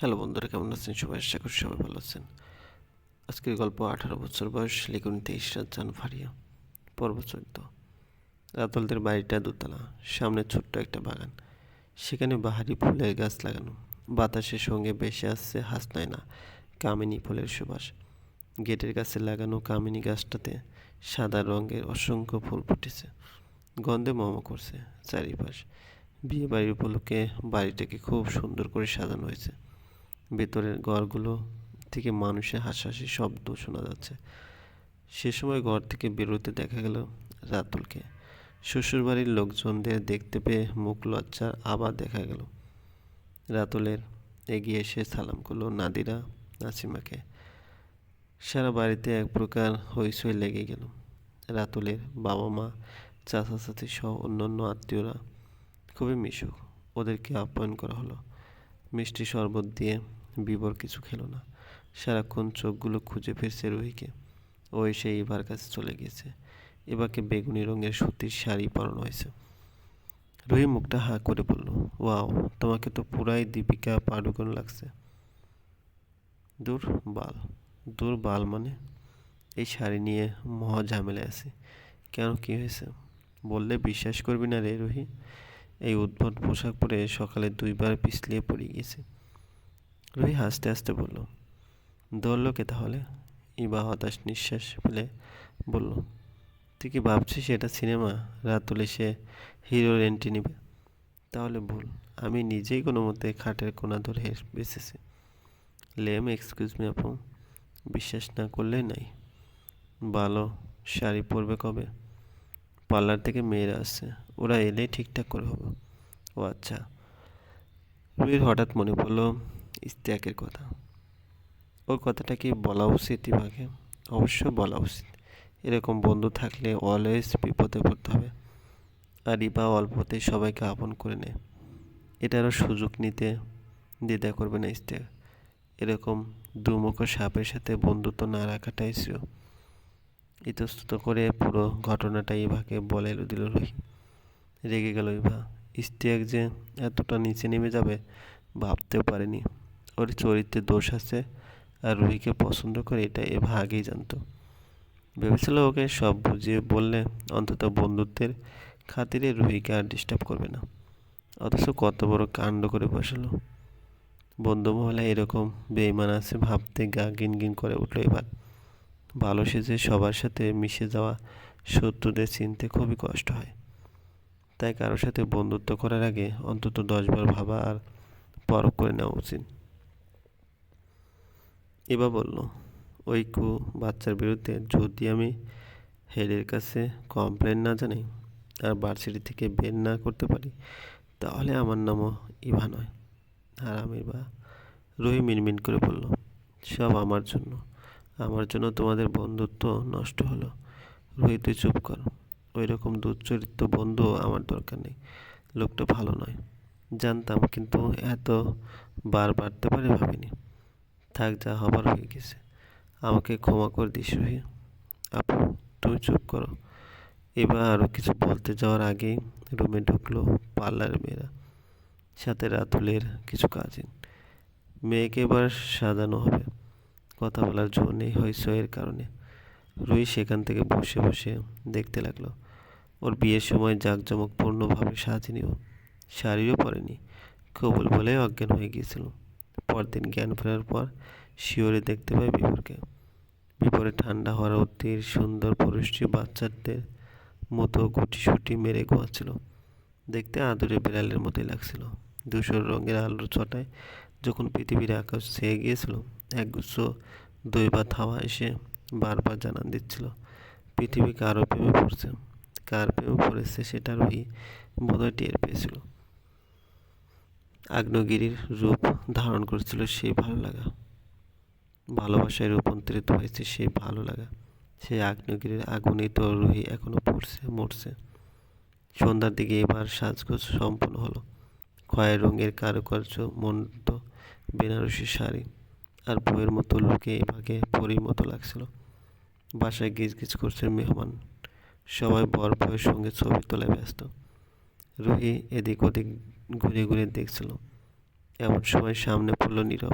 Hello বন্ধুরা, কেমন আছেন? সবাই আশা করি সবাই ভালো আছেন। আজকের গল্প আঠারো বছর বয়স, লিখুন তেইশ রাত জান ফারিয়া পর্ব চোদ্দ রাতলদের বাড়িটা দোতলা, সামনে ছোট্ট একটা বাগান। সেখানে বাহারি ফুলের গাছ লাগানো। বাতাসের সঙ্গে বেশি আসছে হাসনায় না, কামিনী ফুলের সুবাস। গেটের কাছে লাগানো কামিনী গাছটাতে সাদা রঙের অসংখ্য ফুল ফুটেছে। গন্ধে মম করছে চারিপাশ। বিয়ে বাড়ির উপলক্ষে বাড়িটাকে খুব সুন্দর করে সাজানো হয়েছে। ভেতরের ঘরগুলো থেকে মানুষের হাসাহাসি শব্দ শোনা যাচ্ছে। সে সময় ঘর থেকে বেরোতে দেখা গেল রাতুলকে। শ্বশুরবাড়ির লোকজনদের দেখতে পেয়ে মুখ লজ্জার আবার দেখা গেল। রাতুলের এগিয়ে এসে সালাম করল নাদিরা নাসিমাকে। সারা বাড়িতে এক প্রকার হইচই লেগে গেল। রাতুলের বাবা মা, চাচা চাচি সহ অন্যান্য আত্মীয়রা খুবই মিশুক। ওদেরকে আপ্যায়ন করা হলো। মিষ্টি শরবত দিয়ে বিবর কিছু খেলো না। সারাক্ষণ চোখগুলো খুঁজে ফিরছে রুহিকে। ও এসে এবার কাছে চলে গিয়েছে। এবারকে বেগুনি রঙের সুতির শাড়ি পরানো হয়েছে। রুহি মুখটা হাঁ করে বলল, ওয়াও, তোমাকে তো পুরাই দীপিকা পাডুকোন লাগছে। দূর বাল দূর বাল মানে? এই শাড়ি নিয়ে মহা ঝামেলা আছে। কেন কি হয়েছে? বললে বিশ্বাস করবি না রে রুহি? এই উদ্ভট পোশাক পরে সকালে দুইবার পিছলিয়ে পড়ে গিয়েছে। রুহি হাসতে হাসতে বলল ধরলো কে তাহলে? ইবা হতাশ নিঃশ্বাস ফেলে বলল, তুই কি ভাবছিস এটা সিনেমা? রাত রাতুলে সে হিরোর এন্ট্রি নেবে? তাহলে ভুল, আমি নিজেই কোনো মতে খাটের কোনা ধরে বেঁচেছি। লেম এক্সকিউজ মি আপু, বিশ্বাস না করলে নাই। ভালো, শাড়ি পরবে কবে? পার্লার থেকে মেয়েরা আসছে, ওরা এলেই ঠিকঠাক করে হবে। ও আচ্ছা। রুহির হঠাৎ মনে পড়ল ইস্তিয়াকের কথা। ওর কথাটা কি বলা উচিত ইভাকে অবশ্য বলা উচিত। এরকম বন্ধু থাকলে অলওয়েজ বিপদে পড়তে হবে। আর ইবা অল্পতেই সবাইকে আপন করে নেয়। এটারও সুযোগ নিতে দ্বিধা করবে না ইস্তিয়াক এরকম দুমুখ সাপের সাথে বন্ধুত্ব না রাখাটাই শ্রেয়। ইতস্তত করে পুরো ঘটনাটা ইভাকে বলে দিল রুহি। রেগে গেল ইভা। ইস্তিয়াক যে এতটা নিচে নেমে যাবে, ভাবতেও পারেনি। ওর চরিত্রে দোষ আছে আর রুহিকে পছন্দ করে এটা এভা আগেই জানতো। ভেবেছিল ওকে সব বুঝিয়ে বললে অন্তত বন্ধুত্বের খাতিরে রুহিকে আর ডিস্টার্ব করবে না। অথচ কত বড় কাণ্ড করে বসালো। বন্ধু মহলে এরকম বেইমান আছে ভাবতে গা গিন গিন করে উঠল এবার। ভালো সেজে সবার সাথে মিশে যাওয়া শত্রুদের চিনতে খুবই কষ্ট হয়। তাই কারোর সাথে বন্ধুত্ব করার আগে অন্তত দশবার ভাবা আর পরখ করে নেওয়া উচিত। এবার বলল ওই কু বাচ্চার বিরুদ্ধে যদি আমি হেডের কাছে কমপ্লেন না জানাই আর ভার্সিটি থেকে বের না করতে পারি, তাহলে আমার নামও ইভা নয়। আর আমি বা রুহি মিনমিন করে বলল, সব আমার জন্য। আমার জন্য তোমাদের বন্ধুত্ব নষ্ট হলো। রুহি, তুই চুপ কর। ওই রকম দুচরিত্র বন্ধু আমার দরকার নেই। লোকটা ভালো নয়। জানতাম, কিন্তু এত বার বাড়তে পারে ভাবিনি। থাক, যা হবার হয়ে গেছে। আমাকে ক্ষমা করে দিস রুহি। আপু, তুমি চুপ করো। এবার আরও কিছু বলতে যাওয়ার আগেই রুমে ঢুকলো পার্লার মেয়েরা, সাথে রাতুলের কিছু কাজিন মেয়েকে এবার সাজানো হবে। কথা বলার জো নেই হইসয়ের কারণে। রুই সেখান থেকে বসে বসে দেখতে লাগল। ওর বিয়ের সময় জাঁকজমকপূর্ণভাবে সাজিনিও শাড়িও পরেনি। কবুল বলে অজ্ঞান হয়ে গিয়েছিল। পরদিন জ্ঞান ফেরার পর শিওরে দেখতে পায় বিপরকে বিপরে ঠান্ডা হওয়ার অতির সুন্দর পুরুষটি বাচ্চাদের মতো গুটি মেরে ঘুমাচ্ছিল। দেখতে আদরে বিড়ালের মতোই লাগছিল। ধূসর রঙের আলোর ছটায় যখন পৃথিবীর আকাশ ছেয়ে গিয়েছিল, একগুচ্ছ দৈবাত হাওয়া এসে বারবার জানান দিচ্ছিল, পৃথিবী কারও প্রেমে পড়ছে। কার প্রেমে পড়েছে সেটা রুহি বোধহয় টের পেয়েছিল। আগ্নেয়গিরির রূপ ধারণ করেছিল সেই ভালো লাগা। ভালোবাসায় রূপান্তরিত হয়েছে সেই ভালো লাগা। সেই আগ্নেয়গিরির আগুনে তো রুহি এখনও পড়ছে, মরছে। সন্ধ্যার দিকে এবার সাজগোজ সম্পন্ন হলো। খয়ের রঙের কারুকার্য, মন্ড, বেনারসি শাড়ি আর বইয়ের মতো লুকে এভাগে পরির মতো লাগছিল। বাসায় গিজ গিজ করছে মেহমান। সবাই বর বউয়ের সঙ্গে ছবি তোলায় ব্যস্ত। রুহি এদিক ওদিক ঘুরে ঘুরে দেখছিল। এমন সময় সামনে পড়ল নীরব।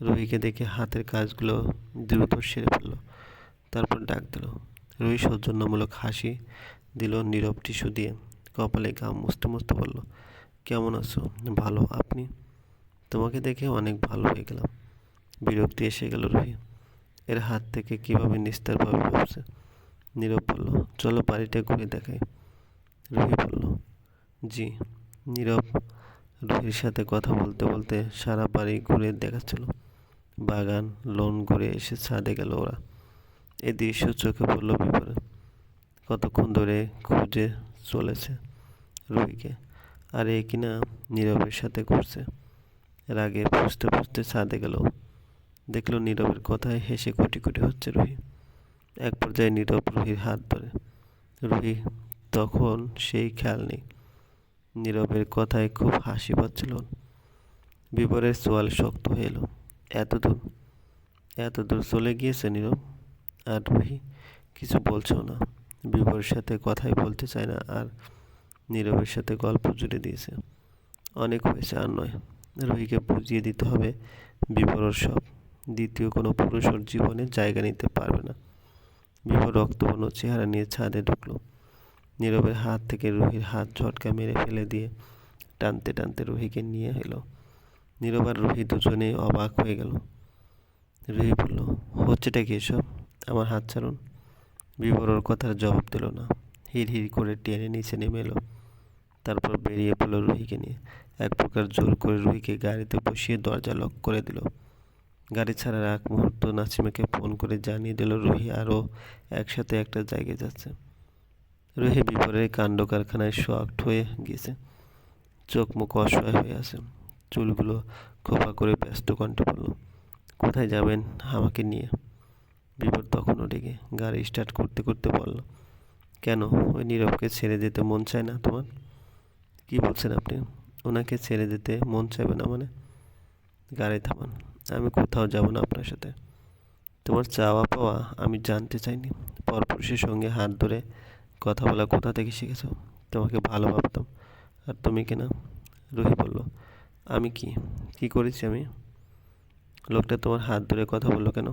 রুহিকে দেখে হাতের কাজগুলো দ্রুত সেরে ফেলল। তারপর ডাক দিল। রুহি সৌজন্যমূলক হাসি দিল নীরব টিস্যু দিয়ে। কপালে ঘাম মুছতে মুছতে বলল, কেমন আছো? ভালো? আপনি? তোমাকে দেখে অনেক ভালো হয়ে গেলাম। বিরক্তি এসে গেল রুহি। এর হাত থেকে কীভাবে নিস্তার পাবে ভাবছে? নীরব বলল, চলো বাড়িটা ঘুরে দেখাই। রুহি বলল, জি। নীরব রুহির সাথে কথা বলতে বলতে সারা বাড়ি ঘুরে দেখাচ্ছিল। বাগান, লোন ঘুরে এসে ছাদে গেল ওরা। এ দৃশ্য চোখে পড়ল বিপরে কতক্ষণ ধরে খুঁজে চলেছে রুহিকে। আর এ কিনা নীরবের সাথে ঘুরছে। এর আগে ফুসতে ফুসতে ছাদে গেল। দেখল নীরবের কথায় হেসে কোটি কোটি হচ্ছে রুহি। এক পর্যায়ে নীরব রুহির হাত ধরে। রুহি, তখন সেই খেয়াল নেই। নীরবের কথায় খুব হাসি পাচ্ছিল। বিপরের সোয়াল শক্ত হয়ে এলো। এত দূর এত দূর চলে গিয়েছে নীরব? আর রুহি, কিছু বলছো না। বিবরের সাথে কথাই বলতে চায় না, আর নীরবের সাথে গল্প জুড়ে দিয়েছে। অনেক হয়েছে আর নয়। রুহিকে বুঝিয়ে দিতে হবে বিবরর সব। দ্বিতীয় কোনো পুরুষ ওর জীবনে জায়গা নিতে পারবে না। বিবর রক্তবর্ণ চেহারা নিয়ে ছাদে ঢুকলো। নীরবের হাত থেকে রুহির হাত ঝটকা মেরে ফেলে দিয়ে টানতে টানতে রুহিকে নিয়ে এলো। নীরব আর রুহি দুজনেই অবাক হয়ে গেল। রুহি বলল, হচ্ছেটা কি এসব? আমার হাত ছাড়ুন। বিবরর কথার জবাব দিল না। হির হির করে টেনে নিচে নেমে এলো। তারপর বেরিয়ে পড়ল রুহিকে নিয়ে। এক প্রকার জোর করে রুহিকে গাড়িতে বসিয়ে দরজা লক করে দিল। গাড়ি ছাড়ার এক মুহূর্ত নাসিমাকে ফোন করে জানিয়ে দিল, রুহি আরও একসাথে একটা জায়গায় যাচ্ছে। রুহি বিপরের কাণ্ড কারখানায় শক্ট হয়ে গিয়েছে চোখ মুখ অসহায় হয়ে আছে। চুলগুলো খোপা করে ব্যস্ত কণ্ঠে বলল, কোথায় যাবেন আমাকে নিয়ে? বিপদ তখনও ডেকে গাড়ি স্টার্ট করতে করতে বলল, কেন? ওই নীরবকে ছেড়ে যেতে মন চায় না তোমার? কি বলছেন আপনি? ওনাকে ছেড়ে যেতে মন চাইবে না মানে? গাড়ি থামান, আমি কোথাও যাব না আপনার সাথে। তোমার চাওয়া পাওয়া আমি জানতে চাইনি। পরপুরুষের সঙ্গে হাত ধরে কথা বলা কোথা থেকে শিখেছ? তোমাকে ভালো ভাবতাম। আর তুমি কিনা? রুহি বলল, আমি কি? কি করেছি আমি? লোকটা তোমার হাত ধরে কথা বলল কেন?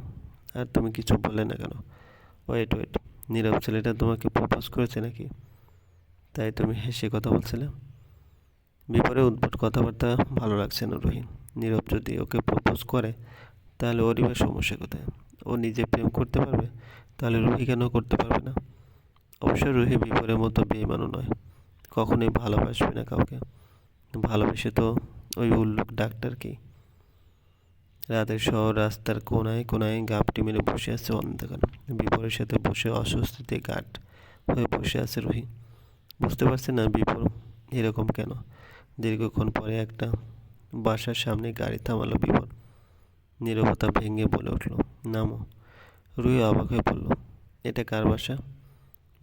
আর তুমি কিছু বললে না কেন? ওয়েট ওয়েট নীরব ছেলেটা তোমাকে প্রপোজ করেছে নাকি? তাই তুমি হেসে কথা বলছিলে? বিপরে উদ্ভট কথাবার্তা ভালো লাগছে না রহিম নীরব যদি ওকে প্রপোজ করে, তাহলে ওরই বা সমস্যা কোথায়? ও নিজে প্রেম করতে পারবে? তাহলে রুহি কেন করতে পারবে না? অবশ্য রুহি বিপরের মতো বেইমানও নয়। কখনোই ভালোবাসবে না কাউকে। ভালোবেসে তো ওই উল্লুক ডাক্তারকেই রাতের শহর রাস্তার কোনায় কোনায় গাপটি মেরে বসে আছে অন্ধকার। বিপরের সাথে বসে অস্বস্তিতে গাট হয়ে বসে আছে রুহি। বুঝতে পারছে না বিপর এরকম কেন? দীর্ঘক্ষণ পরে একটা বাসার সামনে গাড়ি থামালো বিপর নীরবতা ভেঙে বলে উঠল, নামো। রুহি অবাক হয়ে পড়ল এটা কার বাসা?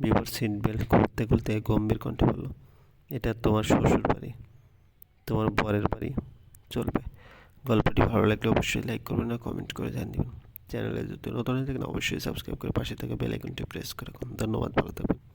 বিপর সিট বেল্ট খুলতে খুলতে গম্ভীর কণ্ঠে বলল, এটা তোমার শ্বশুর বাড়ি, তোমার বরের বাড়ি, চলবে। গল্পটি ভালো লাগলে অবশ্যই লাইক করবেন না কমেন্ট করে জানিয়ে দেবেন। চ্যানেলে যদি নতুন হয়ে থাকেন, অবশ্যই সাবস্ক্রাইব করে পাশে থাকা বেল আইকনটি প্রেস করে রাখুন। ধন্যবাদ, ভালো থাকবেন।